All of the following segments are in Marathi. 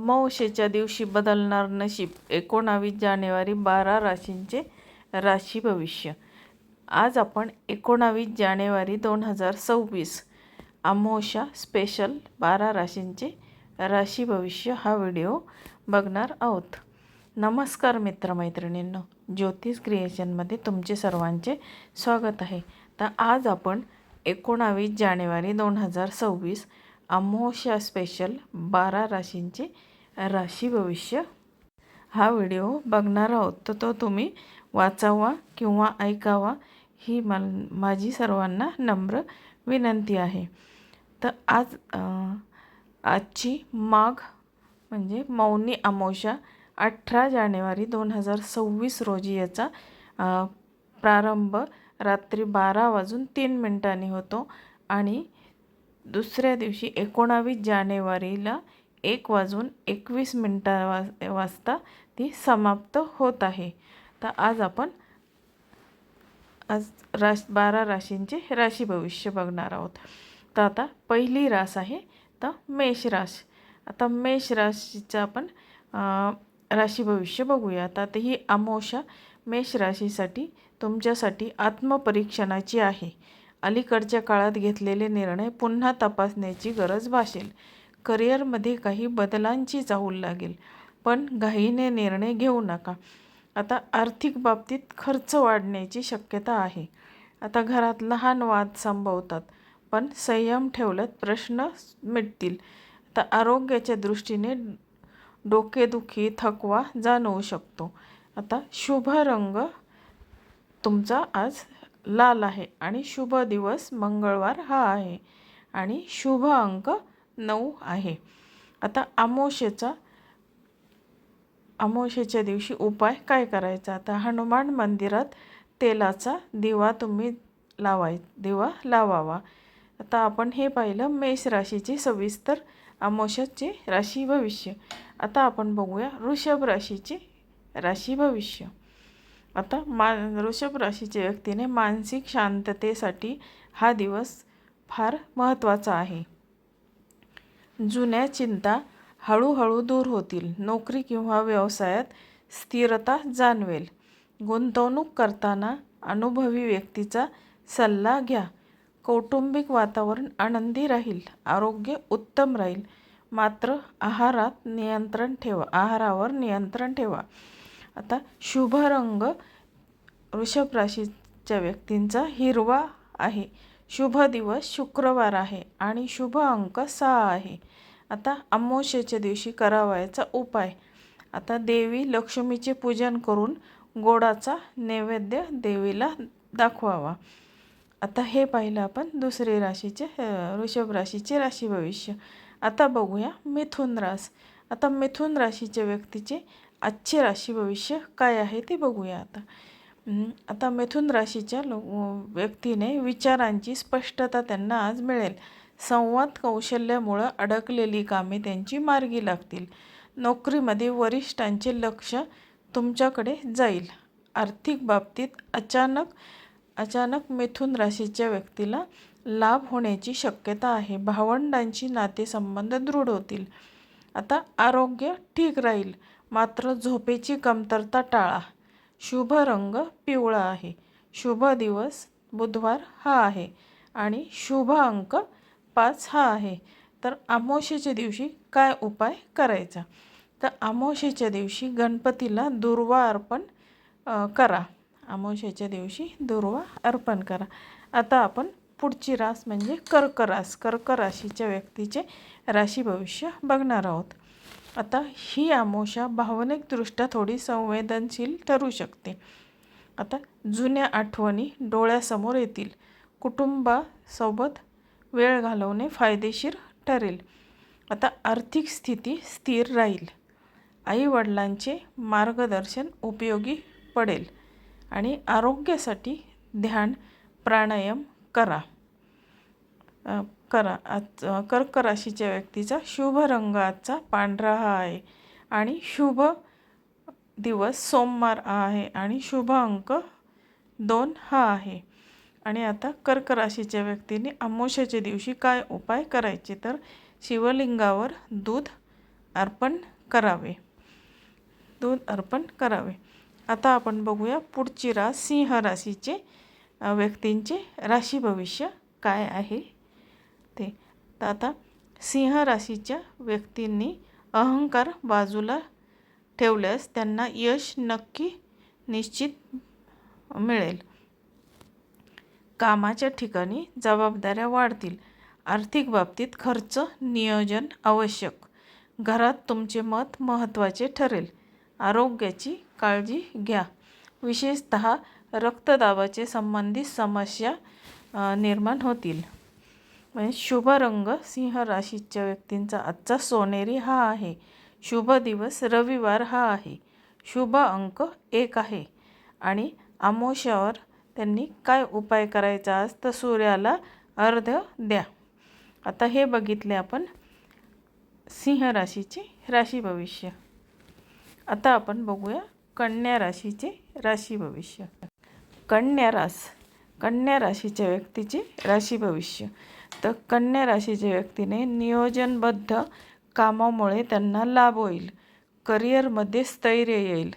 मावशेच्या दिवशी बदलणार नशीब एकोणावीस जानेवारी बारा राशींचे राशी भविष्य. आज आपण एकोणावीस जानेवारी दोन हजार सव्वीस अमावस्या स्पेशल बारा राशींचे राशी भविष्य हा व्हिडिओ बघणार आहोत. नमस्कार मित्रमैत्रिणींनो ज्योतिष क्रिएशनमध्ये तुमचे सर्वांचे स्वागत आहे. तर आज आपण एकोणावीस जानेवारी दोन हजार सव्वीस अमोशा स्पेशल बारा राशींचे राशी भविष्य हा व्हिडिओ बघणार आहोत तर तो तुम्ही वाचावा किंवा ऐकावा ही मल माझी सर्वांना नम्र विनंती आहे. तर आज आजची माघ म्हणजे मौनी अमावस्या अठरा जानेवारी दोन हजार सव्वीस रोजी याचा प्रारंभ रात्री बारा वाजून तीन मिनिटांनी होतो आणि दुसऱ्या दिवशी एकोणावीस जानेवारीला एक वाजून एकवीस मिनटा वाज वाजता ती समाप्त होत आहे. तर आज आपण आज राश बारा राशींचे राशी भविष्य बघणार आहोत. तर आता पहिली रास आहे तर मेष राश. आता मेष राशीचं आपण राशी भविष्य बघूया. आता तर ही अमोशा मेष राशीसाठी तुमच्यासाठी आत्मपरीक्षणाची आहे. अलीकडच्या काळात घेतलेले निर्णय पुन्हा तपासण्याची गरज भासेल. करिअरमध्ये काही बदलांची चाहूल लागेल. पण घाईने निर्णय घेऊ नका. आता आर्थिक बाबतीत खर्च वाढण्याची शक्यता आहे. आता घरात लहान वाद संभवतात पण संयम ठेवल्यात प्रश्न मिटतील. आता आरोग्याच्या दृष्टीने डोकेदुखी थकवा जाणवू शकतो. आता शुभ रंग तुमचा आज लाल आहे आणि शुभ दिवस मंगळवार हा आहे. आणि शुभ अंक नऊ आहे. आता अमावस्येचा अमावस्येच्या दिवशी उपाय काय करायचा? आता हनुमान मंदिरात तेलाचा दिवा तुम्ही लावाय दिवा लावावा. आता आपण हे पाहिलं मेष राशीची सविस्तर अमावस्याचे राशी भविष्य. आता आपण बघूया वृषभ राशीचे राशी भविष्य. आता मा वृषभ राशीच्या व्यक्तीने मानसिक शांततेसाठी हा दिवस फार महत्त्वाचा आहे. जुन्या चिंता हळूहळू दूर होतील. नोकरी किंवा व्यवसायात स्थिरता जाणवेल. गुंतवणूक करताना अनुभवी व्यक्तीचा सल्ला घ्या. कौटुंबिक वातावरण आनंदी राहील. आरोग्य उत्तम राहील. मात्र आहारात नियंत्रण ठेवा. आहारावर नियंत्रण ठेवा. आता शुभ रंग वृषभ राशीच्या व्यक्तींचा हिरवा आहे. शुभ दिवस शुक्रवार आहे आणि शुभ अंक सहा आहे. आता अमावस्येच्या दिवशी करावयाचा उपाय. आता देवी लक्ष्मीचे पूजन करून गोडाचा नैवेद्य देवीला दाखवावा. आता हे पाहिलं आपण दुसरे राशीचे ऋषभ वृषभ राशीचे राशी भविष्य. आता बघूया मिथुन रास. आता मिथुन राशीच्या व्यक्तीचे आजचे राशी भविष्य काय आहे ते बघूया आता. आता मिथुन राशीच्या लो व्यक्तीने विचारांची स्पष्टता त्यांना आज मिळेल. संवाद कौशल्यामुळं अडकलेली कामे त्यांची मार्गी लागतील. नोकरीमध्ये वरिष्ठांचे लक्ष तुमच्याकडे जाईल. आर्थिक बाबतीत अचानक अचानक मिथुन राशीच्या व्यक्तीला लाभ होण्याची शक्यता आहे. भावंडांची नातेसंबंध दृढ होतील. आता आरोग्य ठीक राहील. मात्र झोपेची कमतरता टाळा. शुभ रंग पिवळा आहे. शुभ दिवस बुधवार हा आहे आणि शुभ अंक पाच हा आहे. तर आमोशेच्या दिवशी काय उपाय करायचा? तर आमोशेच्या दिवशी गणपतीला दुर्वा अर्पण करा. आमोशेच्या दिवशी दुर्वा अर्पण करा. आता आपण पुढची रास म्हणजे कर्क रास कर्क राशीच्या व्यक्तीचे राशी भविष्य बघणार आहोत. आता ही अमावस्या भावनिकदृष्ट्या थोडी संवेदनशील ठरू शकते. आता जुन्या आठवणी डोळ्यासमोर येतील. कुटुंबासोबत वेळ घालवणे फायदेशीर ठरेल. आता आर्थिक स्थिती स्थिर राहील. आईवडिलांचे मार्गदर्शन उपयोगी पडेल. आणि आरोग्यासाठी ध्यान प्राणायाम करा. करा आज कर्क राशीच्या व्यक्तीचा शुभ रंग आजचा पांढरा हा आहे. आणि शुभ दिवस सोमवार हा आहे आणि शुभ अंक दोन हा आहे. आणि आता कर्क राशीच्या व्यक्तीने अमोशाच्या दिवशी काय उपाय करायचे? तर शिवलिंगावर दूध अर्पण करावे. दूध अर्पण करावे. आता आपण बघूया पुढची रास सिंह राशीचे व्यक्तींचे राशी भविष्य काय आहे? तर आता सिंह राशीच्या व्यक्तींनी अहंकार बाजूला ठेवल्यास त्यांना यश नक्की निश्चित मिळेल. कामाच्या ठिकाणी जबाबदाऱ्या वाढतील. आर्थिक बाबतीत खर्च नियोजन आवश्यक. घरात तुमचे मत महत्त्वाचे ठरेल. आरोग्याची काळजी घ्या. विशेषत रक्तदाबाचे संबंधित समस्या निर्माण होतील. म्हणजे शुभ रंग सिंह राशीच्या व्यक्तींचा आजचा सोनेरी हा आहे. शुभ दिवस रविवार हा आहे. शुभ अंक एक आहे. आणि आमोशावर त्यांनी काय उपाय करायचा आज तर सूर्याला अर्ध द्या. आता हे बघितले आपण सिंह राशीचे राशी भविष्य. आता आपण बघूया कन्या राशीचे राशी भविष्य. कन्या रास कन्या राशीच्या व्यक्तीचे राशी भविष्य. तर कन्या राशीच्या व्यक्तीने नियोजनबद्ध कामामुळे त्यांना लाभ होईल. करिअरमध्ये स्थैर्य येईल.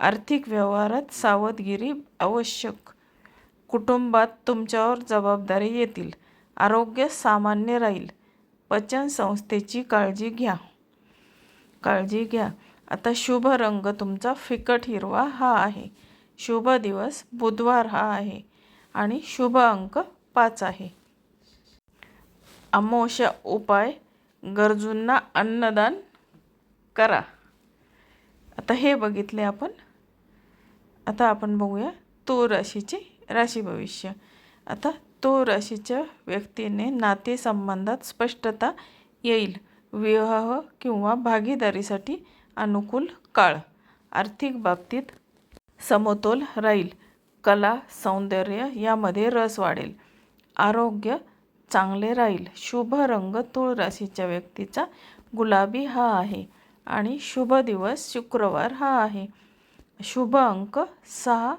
आर्थिक व्यवहारात सावधगिरी आवश्यक. कुटुंबात तुमच्यावर जबाबदारी येतील. आरोग्य सामान्य राहील. पचन संस्थेची काळजी घ्या. काळजी घ्या. आता शुभ रंग तुमचा फिकट हिरवा हा आहे. शुभ दिवस बुधवार हा आहे. आणि शुभ अंक पाच आहे. अमावस्या उपाय गरजूंना अन्नदान करा. आता हे बघितले आपण. आता आपण बघूया तो राशीचे राशी भविष्य. आता तो राशीच्या व्यक्तीने नातेसंबंधात स्पष्टता येईल. विवाह किंवा भागीदारीसाठी अनुकूल काळ. आर्थिक बाबतीत समतोल राहील. कला सौंदर्य यामध्ये रस वाढेल. आरोग्य चांगले राहील. शुभ रंग तूळ राशीच्या व्यक्तीचा गुलाबी हा आहे आणि शुभ दिवस शुक्रवार हा आहे. शुभ अंक सहा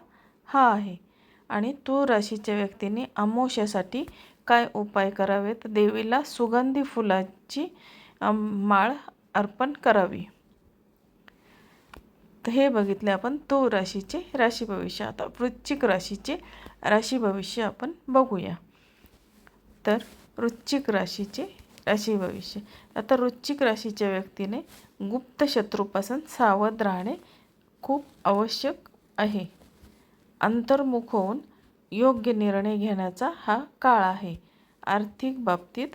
हा आहे. आणि तूळ राशीच्या व्यक्तीने अमोशासाठी काय उपाय करावेत? देवीला सुगंधी फुलाची माळ अर्पण करावी. तर हे बघितले आपण तूळ राशीचे राशी भविष्य आता वृश्चिक राशीचे राशी भविष्य आपण बघूया. तर वृश्चिक राशीचे राशी भविष्य आता वृश्चिक राशीच्या व्यक्तीने गुप्त शत्रूपासून सावध राहणे खूप आवश्यक आहे. अंतर्मुख होऊन योग्य निर्णय घेण्याचा हा काळ आहे. आर्थिक बाबतीत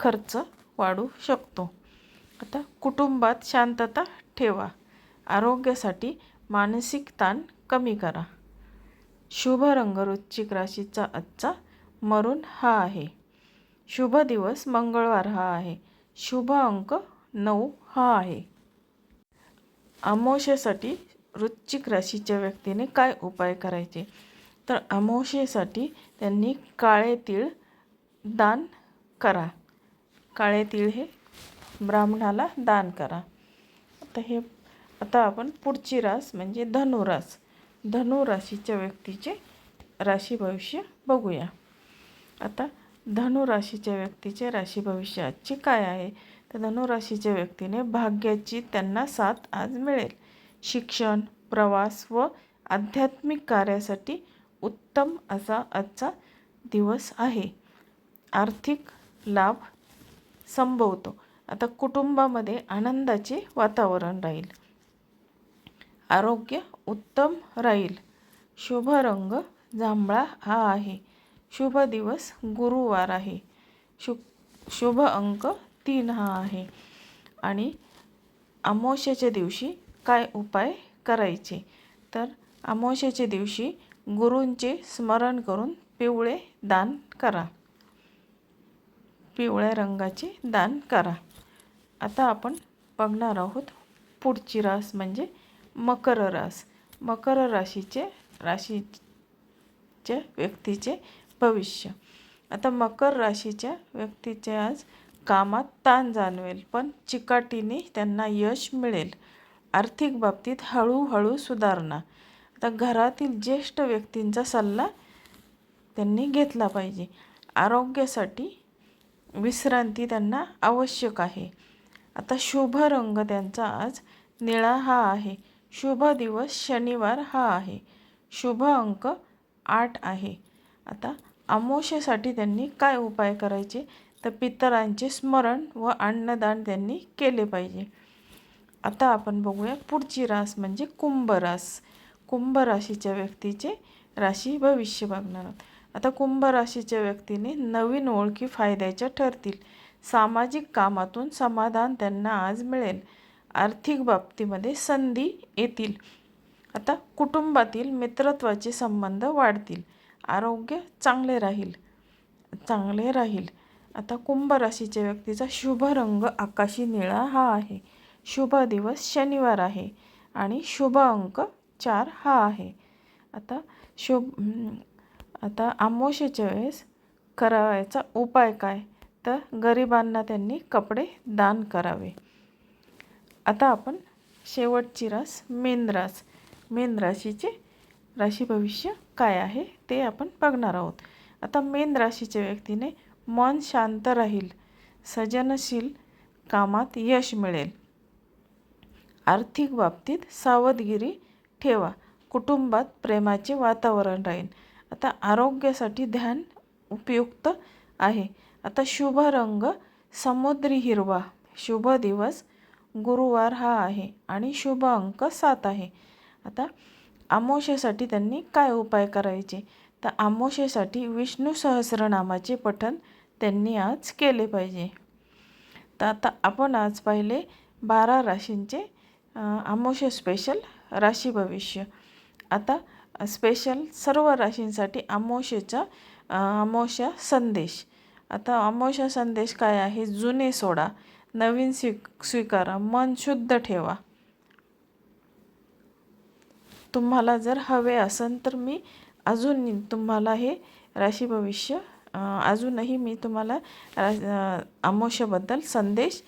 खर्च वाढू शकतो. आता कुटुंबात शांतता ठेवा. आरोग्यासाठी मानसिक ताण कमी करा. शुभ रंग वृश्चिक राशीचा आजचा मरून हा आहे. शुभ दिवस मंगळवार हा आहे. शुभ अंक नऊ हा आहे. अमावस्येसाठी वृश्चिक राशीच्या व्यक्तीने काय उपाय करायचे? तर अमावस्येसाठी त्यांनी काळे तीळ दान करा. काळे तीळ हे ब्राह्मणाला दान करा. आता हे आता आपण पुढची रास म्हणजे धनुरास. धनु राशीच्या व्यक्तीचे राशी भविष्य बघूया. आता धनुराशीच्या व्यक्तीचे राशी भविष्य आजची काय आहे? तर धनुराशीच्या व्यक्तीने भाग्याची त्यांना साथ आज मिळेल. शिक्षण प्रवास व आध्यात्मिक कार्यासाठी उत्तम असा आजचा दिवस आहे. आर्थिक लाभ संभवतो. आता कुटुंबामध्ये आनंदाचे वातावरण राहील. आरोग्य उत्तम राहील. शुभ रंग जांभळा हा आहे. शुभ दिवस गुरुवार आहे. शु शुभ अंक तीन हा आहे. आणि अमावस्याच्या दिवशी काय उपाय करायचे? तर अमावस्याच्या दिवशी गुरूंचे स्मरण करून पिवळे दान करा. पिवळ्या रंगाचे दान करा. आता आपण बघणार आहोत पुढची रास म्हणजे मकर रास. मकर राशीचे राशीच्या व्यक्तीचे भविष्य. आता मकर राशीच्या व्यक्तीचे आज कामात ताण जाणवेल पण चिकाटीने त्यांना यश मिळेल. आर्थिक बाबतीत हळूहळू सुधारणा. आता घरातील ज्येष्ठ व्यक्तींचा सल्ला त्यांनी घेतला पाहिजे. आरोग्यासाठी विश्रांती त्यांना आवश्यक आहे. आता शुभ रंग त्यांचा आज निळा हा आहे. शुभ दिवस शनिवार हा आहे. शुभ अंक आठ आहे. आता अमावस्येसाठी त्यांनी काय उपाय करायचे? तर पितरांचे स्मरण व अन्नदान त्यांनी केले पाहिजे. आता आपण बघूया पुढची रास म्हणजे कुंभ रास. कुंभ राशीच्या व्यक्तीचे राशी भविष्य बघणार आहोत. आता कुंभ राशीच्या व्यक्तीने नवीन ओळखी फायद्याच्या ठरतील. सामाजिक कामातून समाधान त्यांना आज मिळेल. आर्थिक बाबतीमध्ये संधी येतील. आता कुटुंबातील मित्रत्वाचे संबंध वाढतील. आरोग्य चांगले राहील. चांगले राहील. आता कुंभ राशीच्या व्यक्तीचा शुभ रंग आकाशी निळा हा आहे. शुभ दिवस शनिवार आहे आणि शुभ अंक चार हा आहे. आता शुभ आता आमोशेच्या वेळेस करावायचा उपाय काय? तर गरिबांना त्यांनी कपडे दान करावे. आता आपण शेवटची रास मेन रास. मेन राशीचे राशी भविष्य काय आहे ते आपण बघणार आहोत. आता मेन राशीच्या व्यक्तीने मन शांत राहील सजनशील कामात यश मिळेल. आर्थिक बाबतीत सावधगिरी ठेवा कुटुंबात प्रेमाचे वातावरण राहील. आता आरोग्यासाठी ध्यान उपयुक्त आहे. आता शुभ रंग समुद्री हिरवा शुभ दिवस गुरुवार हा आहे आणि शुभ अंक सात आहे. आता आमोशेसाठी त्यांनी काय उपाय करायचे? तर आमोशेसाठी विष्णू सहस्रनामाचे पठण त्यांनी आज केले पाहिजे. तर आता आपण आज पाहिले बारा राशींचे आमोशे स्पेशल राशी भविष्य. आता स्पेशल सर्व राशींसाठी अमावस्येचा अमावस्या संदेश. आता अमावस्या संदेश काय आहे? जुने सोडा नवीन स्वी स्वीकारा मन शुद्ध ठेवा. तुम्हाला जर हवे असेल तर मी अजून तुम्हाला हे राशी भविष्य अजूनही मी तुम्हाला अमावस्याबद्दल संदेश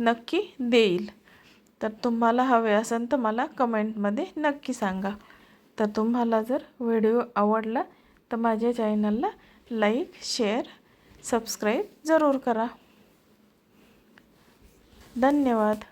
नक्की देईल. तर तुम्हाला हवे असेल तर मला कमेंटमध्ये नक्की सांगा. तर तुम्हाला जर व्हिडिओ आवडला तर माझ्या चॅनलला लाईक शेअर सबस्क्राईब जरूर करा. धन्यवाद.